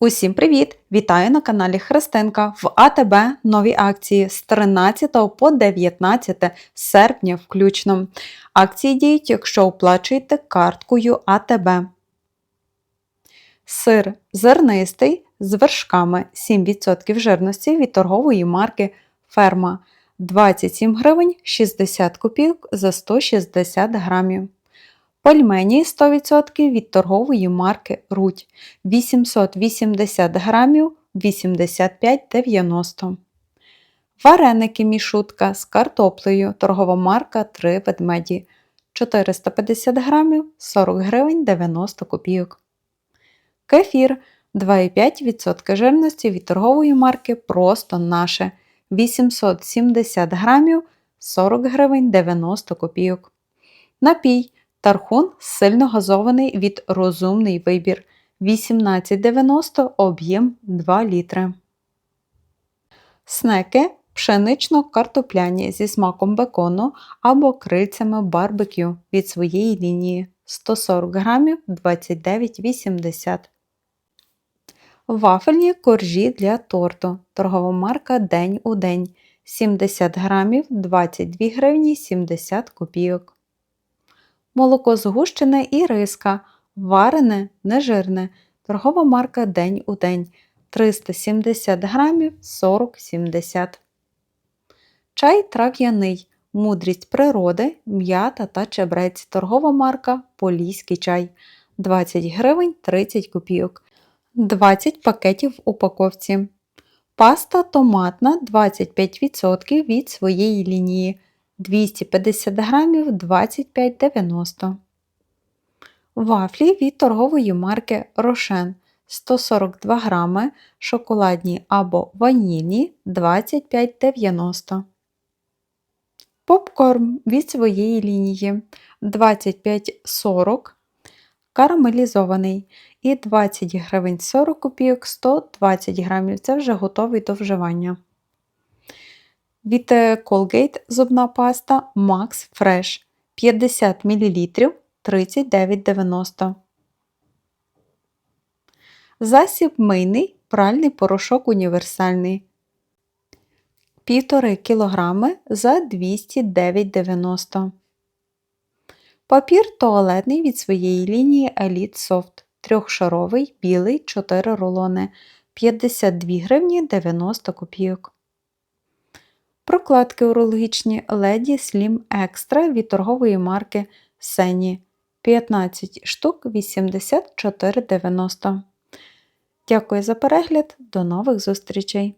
Усім привіт! Вітаю на каналі Христинка в АТБ нові акції з 13 по 19 серпня включно. Акції діють, якщо оплачуєте карткою АТБ. Сир зернистий з вершками 7% жирності від торгової марки Ферма 27 гривень 60 копійок за 160 грамів. Пельмені 100% від торгової марки Рудь 880 грамів 85,90. Вареники мішутка з картоплею торгова марка 3 ведмеді 450 грамів 40 гривень 90 копійок. Кефір 2,5% жирності від торгової марки Просто наше 870 грамів 40 гривень 90 копійок. Напій Тархун сильно газований від розумний вибір 18,90 об'єм 2 літри. Снеки пшенично-картопляні зі смаком бекону або крильцями барбекю від своєї лінії 140 грамів 29,80 Вафельні коржі для торту. Торгова марка День у день 70 грамів 22 гривні 70 копійок. Молоко згущене і риска. Варене, нежирне. Торгова марка День у день 370 грамів 40,70 Чай трав'яний. Мудрість природи, м'ята та чебрець. Торгова марка Поліський чай 20 гривень 30 копійок. 20 пакетів в упаковці. Паста томатна 25% від своєї лінії 250 грамів 25,90. Вафлі від торгової марки Рошен 142 грами, шоколадні або ванільні 25,90. Попкорн від своєї лінії 25,40 карамелізований і 20 гривень 40 копійок 120 грамів. Це вже готовий до вживання. Від Colgate зубна паста Max Fresh 50 мл 39,90. Засіб мийний пральний порошок універсальний 1,5 кг за 209,90 Папір туалетний від своєї лінії Elite Soft. Трьохшаровий, білий, 4 рулони 52 гривні 90 копійок. Прокладки урологічні Lady Slim Extra від торгової марки Сені 15 штук 84,90. Дякую за перегляд. До нових зустрічей!